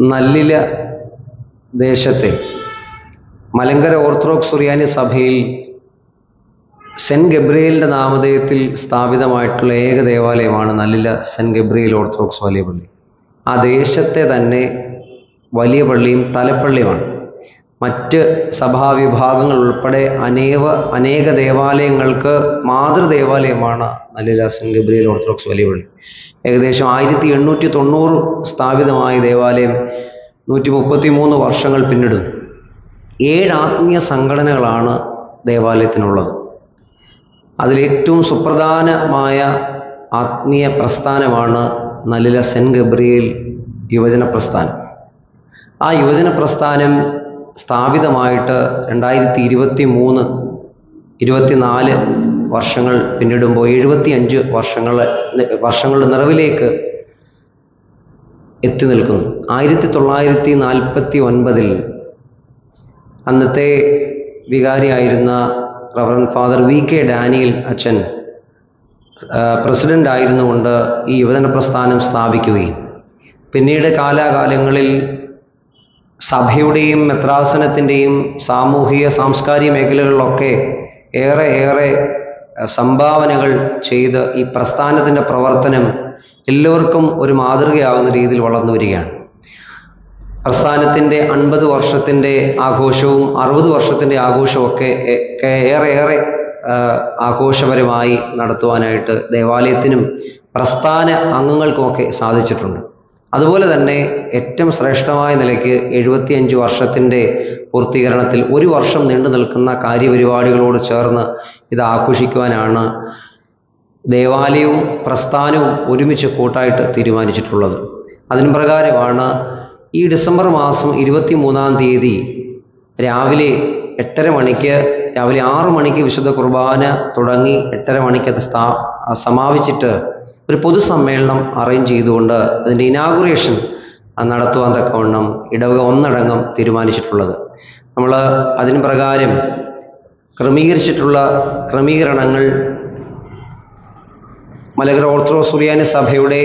നല്ലില ദേശത്തെ മലങ്കര ഓർത്തഡോക്സ് സുറിയാനി സഭയിൽ സെന്റ് ഗബ്രിയേലിന്റെ നാമധേയത്തിൽ സ്ഥാപിതമായിട്ടുള്ള ഏക ദേവാലയമാണ് നല്ലില സെന്റ് ഗബ്രിയേൽ ഓർത്തഡോക്സ് വലിയ പള്ളി. ആ ദേശത്തെ തന്നെ വലിയ പള്ളിയും തലപ്പള്ളിയുമാണ്. മറ്റ് സഭാവിഭാഗങ്ങൾ ഉൾപ്പെടെ അനേവ അനേക ദേവാലയങ്ങൾക്ക് മാതൃദേവാലയമാണ് നല്ലില സെന്റ് ഗബ്രിയേൽ ഓർത്തഡോക്സ് വലിയ പള്ളി. ഏകദേശം ആയിരത്തി എണ്ണൂറ്റി തൊണ്ണൂറ് സ്ഥാപിതമായ ദേവാലയം നൂറ്റി മുപ്പത്തി മൂന്ന് വർഷങ്ങൾ പിന്നിടുന്നു. ഏഴ് ആത്മീയ സംഘടനകളാണ് ദേവാലയത്തിനുള്ളത്. അതിലേറ്റവും സുപ്രധാനമായ ആത്മീയ പ്രസ്ഥാനമാണ് നലില സെന്റ് ഗബ്രിയേൽ യുവജന പ്രസ്ഥാനം. ആ യുവജന പ്രസ്ഥാനം സ്ഥാപിതമായിട്ട് രണ്ടായിരത്തി ഇരുപത്തി മൂന്ന് ഇരുപത്തിനാല് വർഷങ്ങൾ പിന്നിടുമ്പോൾ എഴുപത്തി അഞ്ച് വർഷങ്ങൾ വർഷങ്ങളുടെ നിറവിലേക്ക് എത്തി നിൽക്കുന്നു. ആയിരത്തി തൊള്ളായിരത്തി നാൽപ്പത്തി ഒൻപതിൽ അന്നത്തെ വികാരിയായിരുന്ന Reverend Father V K Daniel അച്ഛൻ പ്രസിഡന്റ് ആയിരുന്നുകൊണ്ട് ഈ യുവജന പ്രസ്ഥാനം സ്ഥാപിക്കുകയും പിന്നീട് കാലാകാലങ്ങളിൽ സഭയുടെയും മെത്രാസനത്തിന്റെയും സാമൂഹിക സാംസ്കാരിക മേഖലകളിലൊക്കെ ഏറെ ഏറെ സംഭാവനകൾ ചെയ്ത് ഈ പ്രസ്ഥാനത്തിന്റെ പ്രവർത്തനം എല്ലാവർക്കും ഒരു മാതൃകയാകുന്ന രീതിയിൽ വളർന്നു വരികയാണ്. പ്രസ്ഥാനത്തിന്റെ അൻപത് വർഷത്തിന്റെ ആഘോഷവും അറുപത് വർഷത്തിന്റെ ആഘോഷവും ഒക്കെ ഏറെ ഏറെ ആഘോഷപരമായി നടത്തുവാനായിട്ട് ദേവാലയത്തിനും പ്രസ്ഥാന അംഗങ്ങൾക്കുമൊക്കെ സാധിച്ചിട്ടുണ്ട്. അതുപോലെ തന്നെ ഏറ്റവും ശ്രേഷ്ഠമായ നിലയ്ക്ക് എഴുപത്തിയഞ്ച് വർഷത്തിന്റെ പൂർത്തീകരണത്തിൽ ഒരു വർഷം നീണ്ടു നിൽക്കുന്ന കാര്യപരിപാടികളോട് ചേർന്ന് ഇത് ആഘോഷിക്കുവാനാണ് ദേവാലയവും പ്രസ്ഥാനവും ഒരുമിച്ച് കൂട്ടായിട്ട് തീരുമാനിച്ചിട്ടുള്ളത്. അതിന് പ്രകാരമാണ് ഈ ഡിസംബർ മാസം ഇരുപത്തി മൂന്നാം തീയതി രാവിലെ എട്ടര മണിക്ക് രാവിലെ ആറു മണിക്ക് വിശുദ്ധ കുർബാന തുടങ്ങി എട്ടര മണിക്ക് അത് സ്ഥാ സമാപിച്ചിട്ട് ഒരു പൊതുസമ്മേളനം അറേഞ്ച് ചെയ്തുകൊണ്ട് അതിന്റെ ഇനാഗുറേഷൻ നടത്തുവാൻ തക്കവണ്ണം ഇടവക ഒന്നടങ്കം തീരുമാനിച്ചിട്ടുള്ളത്. നമ്മൾ അതിന് പ്രകാരം ക്രമീകരിച്ചിട്ടുള്ള ക്രമീകരണങ്ങൾ മലകര ഓർത്തഡോക്സ് സുറിയാനി സഭയുടെ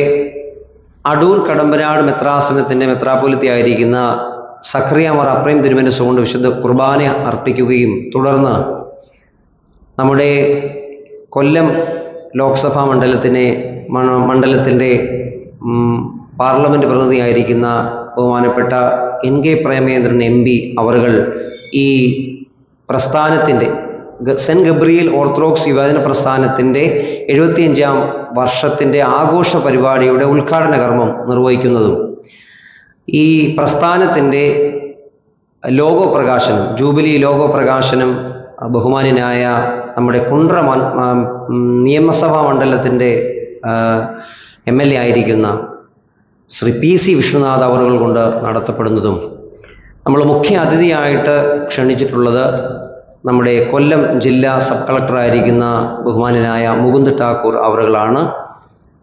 അടൂർ കടമ്പനാട് മെത്രാസനത്തിന്റെ മെത്രാപ്പൊലിത്തി ആയിരിക്കുന്ന സഖറിയാമർ അപ്രേം തിരുമനസ് കൊണ്ട് വിശുദ്ധ കുർബാന അർപ്പിക്കുകയും തുടർന്ന് നമ്മുടെ കൊല്ലം ലോക്സഭാ മണ്ഡലത്തിനെ മണ്ഡലത്തിന്റെ പാർലമെന്റ് പ്രതിനിധിയായിരിക്കുന്ന ബഹുമാനപ്പെട്ട N K Premendran M P അവറുകൾ ഈ പ്രസ്ഥാനത്തിന്റെ സെന്റ് ഗബ്രിയേൽ ഓർത്തഡോക്സ് യുവജന പ്രസ്ഥാനത്തിന്റെ എഴുപത്തിയഞ്ചാം വർഷത്തിന്റെ ആഘോഷ പരിപാടിയുടെ ഉദ്ഘാടന കർമ്മം നിർവഹിക്കുന്നതും ഈ പ്രസ്ഥാനത്തിന്റെ ലോഗോ പ്രകാശനം ജൂബിലി ലോഗോ പ്രകാശനം ബഹുമാന്യനായ നമ്മുടെ കുണ്ട്ര നിയമസഭാ മണ്ഡലത്തിന്റെ എം എൽ എ ആയിരിക്കുന്ന ശ്രീ പി സി വിഷ്ണുനാഥ് അവറുകൾ കൊണ്ട് നടത്തപ്പെടുന്നതും നമ്മൾ മുഖ്യ അതിഥിയായിട്ട് ക്ഷണിച്ചിട്ടുള്ളത് നമ്മുടെ കൊല്ലം ജില്ലാ സബ് കളക്ടറായിരിക്കുന്ന ബഹുമാനനായ മുകുന്ദ് ഠാക്കൂർ അവറുകളാണ്.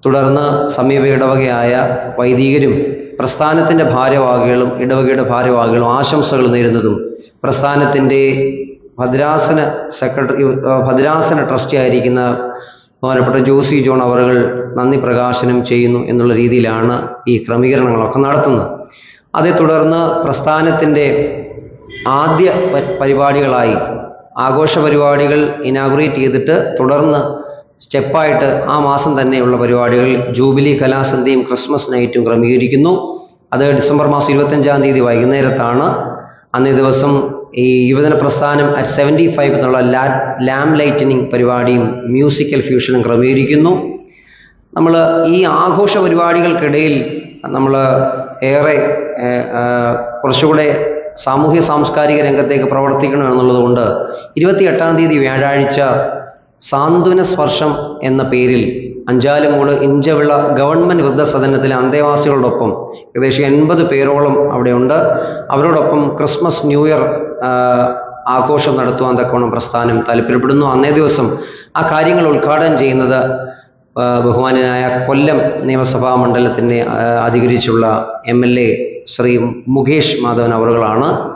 തുടർന്ന് സമീപ ഇടവകയായ വൈദികരും പ്രസ്ഥാനത്തിന്റെ ഭാരവാഹികളും ഇടവകയുടെ ഭാരവാഹികളും ആശംസകൾ നേരുന്നതും പ്രസ്ഥാനത്തിന്റെ ഭദ്രാസന സെക്രട്ടറി ഭദ്രാസന ട്രസ്റ്റി ആയിരിക്കുന്ന ബഹുമാനപ്പെട്ട ജോസി ജോൺ അവറുകൾ നന്ദി പ്രകാശനം ചെയ്യുന്നു എന്നുള്ള രീതിയിലാണ് ഈ ക്രമീകരണങ്ങളൊക്കെ നടത്തുന്നത്. അതേ തുടർന്ന് പ്രസ്ഥാനത്തിന്റെ ആദ്യ പരിപാടികളായി ആഘോഷ പരിപാടികൾ ഇനാഗ്രേറ്റ് ചെയ്തിട്ട് തുടർന്ന് സ്റ്റെപ്പായിട്ട് ആ മാസം തന്നെയുള്ള പരിപാടികൾ ജൂബിലി കലാസന്ധ്യയും ക്രിസ്മസ് നൈറ്റും ക്രമീകരിക്കുന്നു. അത് ഡിസംബർ മാസം ഇരുപത്തഞ്ചാം തീയതി വൈകുന്നേരത്താണ്. അന്നേ ദിവസം ഈ യുവജന പ്രസ്ഥാനം അറ്റ് സെവന്റി ഫൈവ് എന്നുള്ള ലാ ലാം ലൈറ്റനിങ് പരിപാടിയും മ്യൂസിക്കൽ ഫ്യൂഷനും ക്രമീകരിക്കുന്നു. നമ്മൾ ഈ ആഘോഷ പരിപാടികൾക്കിടയിൽ നമ്മൾ ഏറെ കുറച്ചുകൂടെ സാമൂഹ്യ സാംസ്കാരിക രംഗത്തേക്ക് പ്രവർത്തിക്കണം എന്നുള്ളതുകൊണ്ട് ഇരുപത്തി എട്ടാം തീയതി വ്യാഴാഴ്ച സാന്ത്വന സ്പർശം എന്ന പേരിൽ അഞ്ചാലുമൂട് ഇഞ്ചവിള ഗവൺമെന്റ് വൃദ്ധസദനത്തിലെ അന്തേവാസികളോടൊപ്പം ഏകദേശം എൺപത് പേരോളം അവിടെയുണ്ട്. അവരോടൊപ്പം ക്രിസ്മസ് ന്യൂ ഇയർ ആഘോഷം നടത്തുവാൻ തക്കവണ്ണം പ്രസ്ഥാനം താല്പര്യപ്പെടുന്നു. അന്നേ ദിവസം ആ കാര്യങ്ങൾ ഉദ്ഘാടനം ചെയ്യുന്നത് ബഹുമാനായ കൊല്ലം നിയമസഭാ മണ്ഡലത്തിനെ അധികരിച്ചുള്ള M L A Shri Mukesh Madhavan അവറുകളാണ്.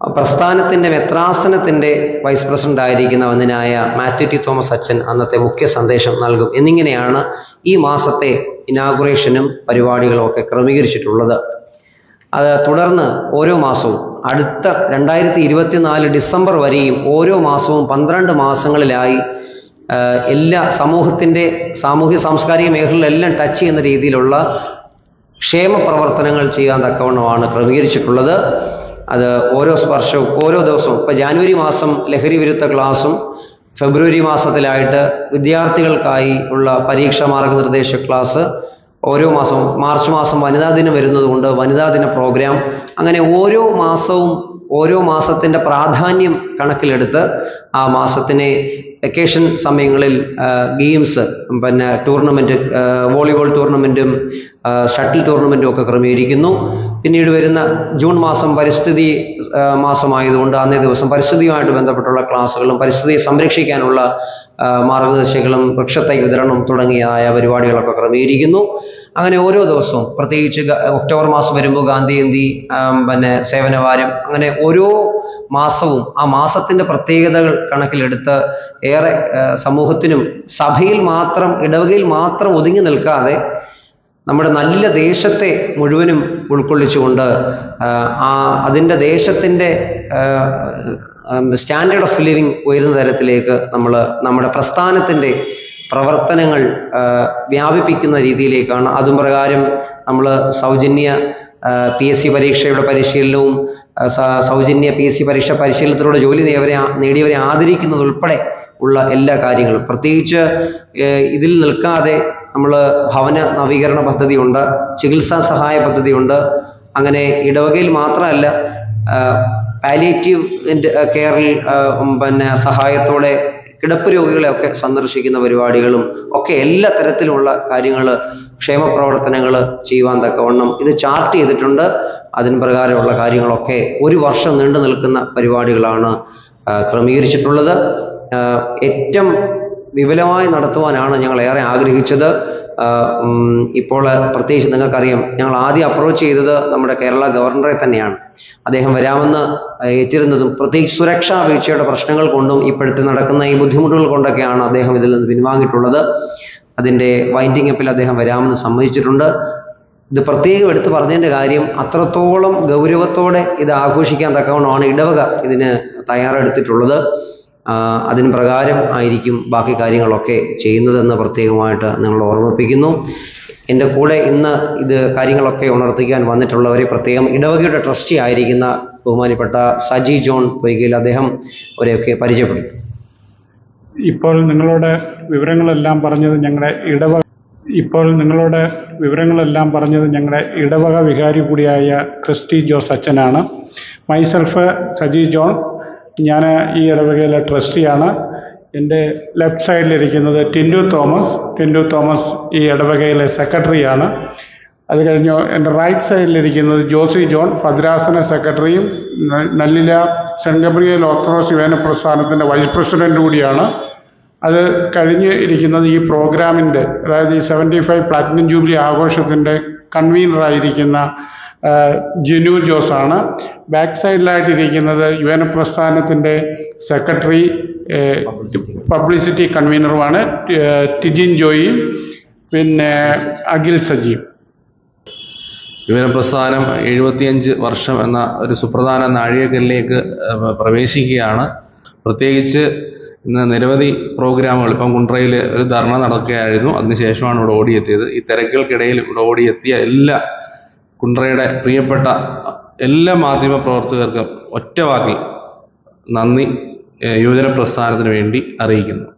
പ്രസ്ഥാനത്തിന്റെ മെത്രാസനത്തിന്റെ വൈസ് പ്രസിഡന്റ് ആയിരിക്കുന്ന വന്ദനായ മാത്യു ടി തോമസ് അച്ഛൻ അന്നത്തെ മുഖ്യ സന്ദേശം നൽകും. എന്നിങ്ങനെയാണ് ഈ മാസത്തെ ഇനാഗുറേഷനും പരിപാടികളും ഒക്കെ ക്രമീകരിച്ചിട്ടുള്ളത്. അത് തുടർന്ന് ഓരോ മാസവും അടുത്ത രണ്ടായിരത്തി ഇരുപത്തിനാല് ഡിസംബർ വരെയും ഓരോ മാസവും പന്ത്രണ്ട് മാസങ്ങളിലായി എല്ലാ സമൂഹത്തിന്റെ സാമൂഹ്യ സാംസ്കാരിക മേഖലകളിലെല്ലാം ടച്ച് ചെയ്യുന്ന രീതിയിലുള്ള ക്ഷേമ പ്രവർത്തനങ്ങൾ ചെയ്യാൻ തക്കവണ്ണമാണ് ക്രമീകരിച്ചിട്ടുള്ളത്. അത് ഓരോ സ്പർശവും ഓരോ ദിവസവും. ഇപ്പോൾ ജാനുവരി മാസം ലഹരി വിരുദ്ധ ക്ലാസ്സും ഫെബ്രുവരി മാസത്തിലായിട്ട് വിദ്യാർത്ഥികൾക്കായി ഉള്ള പരീക്ഷാ മാർഗനിർദ്ദേശ ക്ലാസ് ഓരോ മാസവും മാർച്ച് മാസം വനിതാ ദിനം വരുന്നതുകൊണ്ട് വനിതാ ദിന പ്രോഗ്രാം അങ്ങനെ ഓരോ മാസവും ഓരോ മാസത്തിന്റെ പ്രാധാന്യം കണക്കിലെടുത്ത് ആ മാസത്തിനെ വെക്കേഷൻ സമയങ്ങളിൽ ഗെയിംസ് പിന്നെ ടൂർണമെന്റ് വോളിബോൾ ടൂർണമെന്റും ഷട്ടിൽ ടൂർണമെന്റും ഒക്കെ ക്രമീകരിക്കുന്നു. പിന്നീട് വരുന്ന ജൂൺ മാസം പരിസ്ഥിതി മാസമായതുകൊണ്ട് അന്നേ ദിവസം പരിസ്ഥിതിയുമായിട്ട് ബന്ധപ്പെട്ടുള്ള ക്ലാസ്സുകളും പരിസ്ഥിതിയെ സംരക്ഷിക്കാനുള്ള മാർഗനിർദ്ദേശങ്ങളും വൃക്ഷത്തൈ വിതരണം തുടങ്ങിയതായ പരിപാടികളൊക്കെ ക്രമീകരിക്കുന്നു. അങ്ങനെ ഓരോ ദിവസവും പ്രത്യേകിച്ച് ഒക്ടോബർ മാസം വരുമ്പോൾ ഗാന്ധി ജയന്തി ആം, പിന്നെ സേവനവാരം അങ്ങനെ ഓരോ മാസവും ആ മാസത്തിന്റെ പ്രത്യേകതകൾ കണക്കിലെടുത്ത് ഏറെ സമൂഹത്തിനും സഭയിൽ മാത്രം ഇടവകയിൽ മാത്രം ഒതുങ്ങി നിൽക്കാതെ നമ്മുടെ നല്ല ദേശത്തെ മുഴുവനും ഉൾക്കൊള്ളിച്ചുകൊണ്ട് ആ, അതിന്റെ ദേശത്തിന്റെ സ്റ്റാൻഡേർഡ് ഓഫ് ലിവിങ് ഉയരുന്ന തരത്തിലേക്ക് നമ്മൾ നമ്മുടെ പ്രസ്ഥാനത്തിന്റെ പ്രവർത്തനങ്ങൾ വ്യാപിപ്പിക്കുന്ന രീതിയിലേക്കാണ്. അതും പ്രകാരം നമ്മൾ സൗജന്യ പി എസ് സി പരീക്ഷയുടെ പരിശീലനവും സൗജന്യ പി എസ് സി പരീക്ഷ പരിശീലനത്തിലൂടെ ജോലി നേടിയവരെ ആ- നേടിയവരെ ആദരിക്കുന്നത് ഉൾപ്പെടെ ഉള്ള എല്ലാ കാര്യങ്ങളും. പ്രത്യേകിച്ച് ഇതിൽ നിൽക്കാതെ നമ്മൾ ഭവന നവീകരണ പദ്ധതിയുണ്ട് ചികിത്സാ സഹായ പദ്ധതിയുണ്ട്. അങ്ങനെ ഇടവകയിൽ മാത്രമല്ല പാലിയേറ്റീവ് കെയറിൽ പിന്നെ സഹായത്തോടെ കിടപ്പ് രോഗികളെയൊക്കെ സന്ദർശിക്കുന്ന പരിപാടികളും ഒക്കെ എല്ലാ തരത്തിലുള്ള കാര്യങ്ങൾ ക്ഷേമ പ്രവർത്തനങ്ങൾ ചെയ്യുവാൻ തക്കവണ്ണം ഇത് ചാർട്ട് ചെയ്തിട്ടുണ്ട്. അതിന് പ്രകാരമുള്ള കാര്യങ്ങളൊക്കെ ഒരു വർഷം നീണ്ടു നിൽക്കുന്ന പരിപാടികളാണ് ക്രമീകരിച്ചിട്ടുള്ളത്. ഏറ്റവും വിപുലമായി നടത്തുവാനാണ് ഞങ്ങൾ ഏറെ ആഗ്രഹിച്ചത്. ഇപ്പോൾ പ്രത്യേകിച്ച് നിങ്ങൾക്കറിയാം ഞങ്ങൾ ആദ്യം അപ്രോച്ച് ചെയ്തത് നമ്മുടെ കേരള ഗവർണറെ തന്നെയാണ്. അദ്ദേഹം വരാമെന്ന് ഏറ്റിരുന്നതും പ്രത്യേകിച്ച് സുരക്ഷാ വീഴ്ചയുടെ പ്രശ്നങ്ങൾ കൊണ്ടും ഇപ്പോഴത്തെ നടക്കുന്ന ഈ ബുദ്ധിമുട്ടുകൾ കൊണ്ടൊക്കെയാണ് അദ്ദേഹം ഇതിൽ നിന്ന് പിൻവാങ്ങിയിട്ടുള്ളത്. അതിന്റെ വൈൻഡിങ് അപ്പിൽ അദ്ദേഹം വരാമെന്ന് സമ്മതിച്ചിട്ടുണ്ട്. ഇത് പ്രത്യേകം എടുത്തു പറഞ്ഞതിന്റെ കാര്യം അത്രത്തോളം ഗൗരവത്തോടെ ഇത് ആഘോഷിക്കാൻ തക്കവണ്ണമാണ് ഇടവക ഇതിന് തയ്യാറെടുത്തിട്ടുള്ളത്. അതിന് പ്രകാരം ആയിരിക്കും ബാക്കി കാര്യങ്ങളൊക്കെ ചെയ്യുന്നതെന്ന് പ്രത്യേകമായിട്ട് നിങ്ങൾ ഓർമ്മിപ്പിക്കുന്നു. എന്റെ കൂടെ ഇന്ന് ഇത് കാര്യങ്ങളൊക്കെ ഉണർത്തിക്കാൻ വന്നിട്ടുള്ളവരെ പ്രത്യേകം ഇടവകയുടെ ട്രസ്റ്റി ആയിരിക്കുന്ന ബഹുമാനപ്പെട്ട സജി ജോൺ പൊയ്കയിൽ അദ്ദേഹം അവരെയൊക്കെ പരിചയപ്പെടുത്തും. ഇപ്പോൾ നിങ്ങളോട് വിവരങ്ങളെല്ലാം പറഞ്ഞത് ഞങ്ങളുടെ ഇടവക ഇപ്പോൾ നിങ്ങളോട് വിവരങ്ങളെല്ലാം പറഞ്ഞത് ഞങ്ങളുടെ ഇടവക വികാരി കൂടിയായ ക്രിസ്റ്റി ജോസ് അച്ഛനാണ്. മൈസെൽഫ് സജി ജോൺ ഞാൻ ഈ ഇടവകയിലെ ട്രസ്റ്റിയാണ്. എന്റെ ലെഫ്റ്റ് സൈഡിലിരിക്കുന്നത് ടിൻഡു തോമസ്. ടിൻഡു തോമസ് ഈ ഇടവകയിലെ സെക്രട്ടറിയാണ്. അത് കഴിഞ്ഞ് എന്റെ റൈറ്റ് സൈഡിലിരിക്കുന്നത് ജോസി ജോൺ ഭദ്രാസന സെക്രട്ടറിയും നല്ലില സെന്റ് ഗബ്രിയേൽ ഓർത്തഡോക്സ് യുവന പ്രസ്ഥാനത്തിന്റെ വൈസ് പ്രസിഡന്റ് കൂടിയാണ്. അത് കഴിഞ്ഞ് ഇരിക്കുന്നത് ഈ പ്രോഗ്രാമിന്റെ അതായത് ഈ സെവന്റി ഫൈവ് പ്ലാറ്റിനം ജൂബിലി ആഘോഷത്തിന്റെ കൺവീനറായിരിക്കുന്ന ജിനു ജോസാണ്. ബാക്ക് സൈഡിലായിട്ടിരിക്കുന്നത് യു എൻ പ്രസ്ഥാനത്തിന്റെ സെക്രട്ടറി പബ്ലിസിറ്റി കൺവീനറുമാണ് ടിജിൻ ജോയിയും പിന്നെ അഖിൽ സജീവ്. യുവനപ്രസ്ഥാനം എഴുപത്തിയഞ്ച് വർഷം എന്ന ഒരു സുപ്രധാന നാഴികക്കല്ലിലേക്ക് പ്രവേശിക്കുകയാണ്. പ്രത്യേകിച്ച് ഇന്ന് നിരവധി പ്രോഗ്രാമുകൾ ഇപ്പം കുണ്ട്രയിൽ ഒരു ധർണ നടക്കുകയായിരുന്നു. അതിനുശേഷമാണ് ഇവിടെ ഓടിയെത്തിയത്. ഈ തിരക്കുകൾക്കിടയിൽ ഇവിടെ ഓടിയെത്തിയ എല്ലാ കുണ്ട്രയുടെ പ്രിയപ്പെട്ട എല്ലാ മാധ്യമ പ്രവർത്തകർക്കും ഒറ്റ വാക്കിൽ നന്ദി യുവജന പ്രസ്ഥാനത്തിന് വേണ്ടി അറിയിക്കുന്നു.